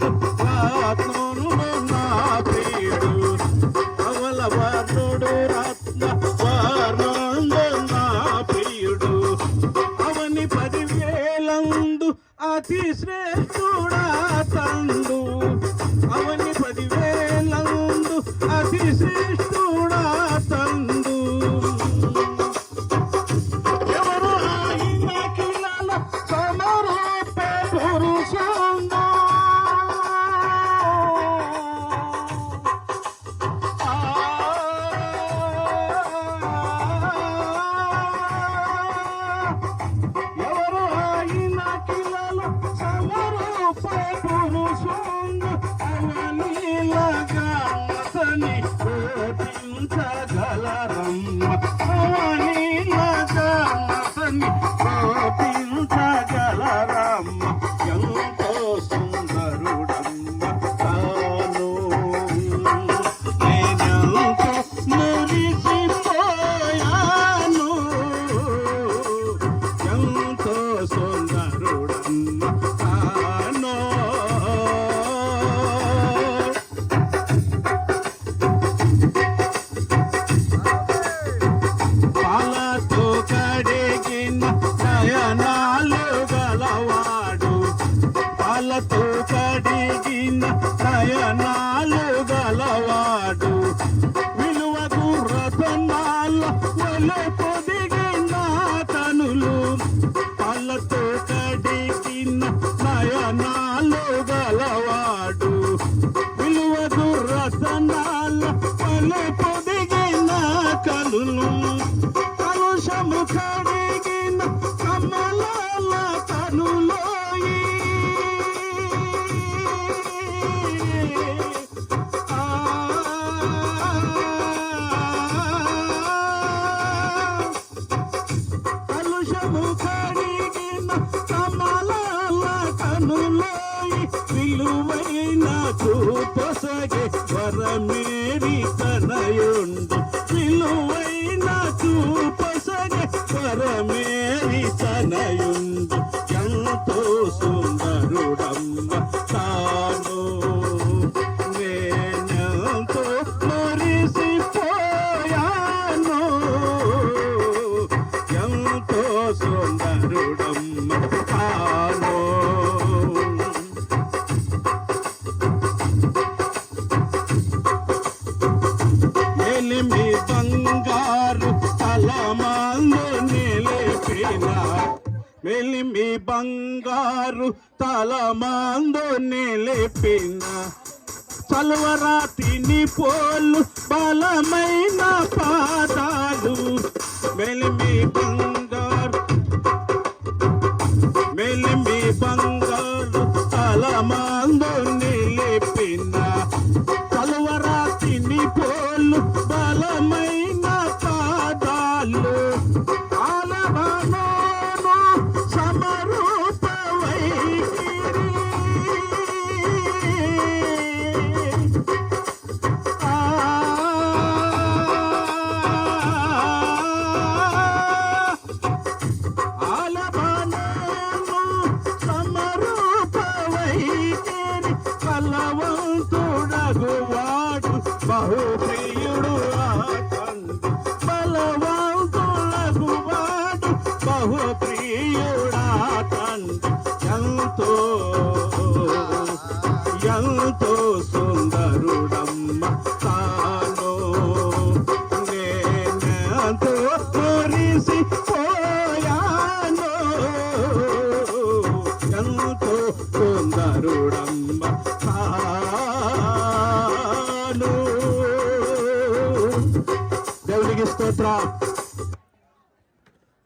ಕೊಡು ಆತ್ಮನು ಸಂಸಾರ అందాల పలు పొదిగిన కనులు. కలుషము కడిగిన కమలాల కనులోయి. కలుషము కడిగిన కమలాల కనులో విలువైన చూపొసగే వరమే. నిలిపిన మెలిమి బంగారు తల తలమాందు నిలిపిన చలువరాతిని పోలు బలమైన పాదాలు మెలిమి బంగారు బహుప్రియుడు తండ్రి. బలవంతులకు వాడు బహుప్రియుడా తండ్రి. ఎంతో ఎంతో otra